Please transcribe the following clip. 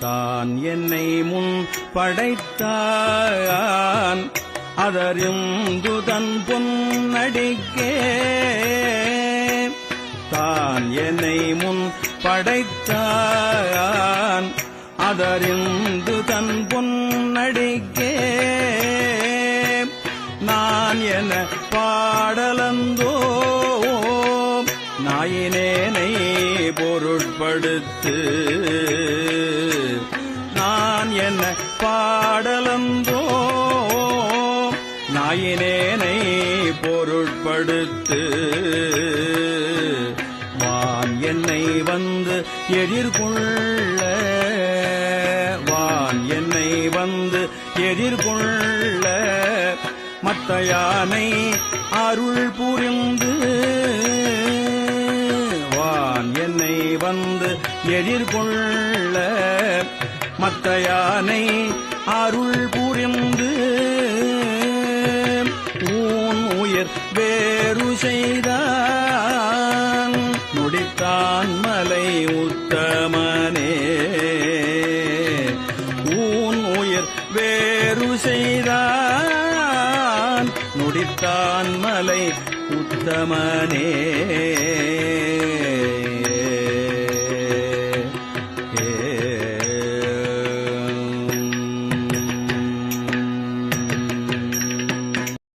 தான் என்னை முன் படைத்தான். அதறிந்துதன் பொன்னடிக்கே. தான் என்னை முன் படைத்தான். அதறிந்து தன் பொன்னடிக்கே. நான் என பாடலந்தோ நாயினேனை பொருட்படுத்து பாடலந்தோ நாயினேனை பொருட்படுத்து. வான் என்னை வந்து எதிர்கொள்ள. வான் என்னை வந்து எதிர்கொள்ள. மத்த யானை அருள் புரிந்து. வான் என்னை வந்து எதிர்கொள்ள. யானை அருள் புரிந்து ஊன் உயர் வேறு செய்தான். முடித்தான் மலை உத்தமனே. ஊன் உயர் வேறு செய்தான். முடித்தான் மலை உத்தமனே.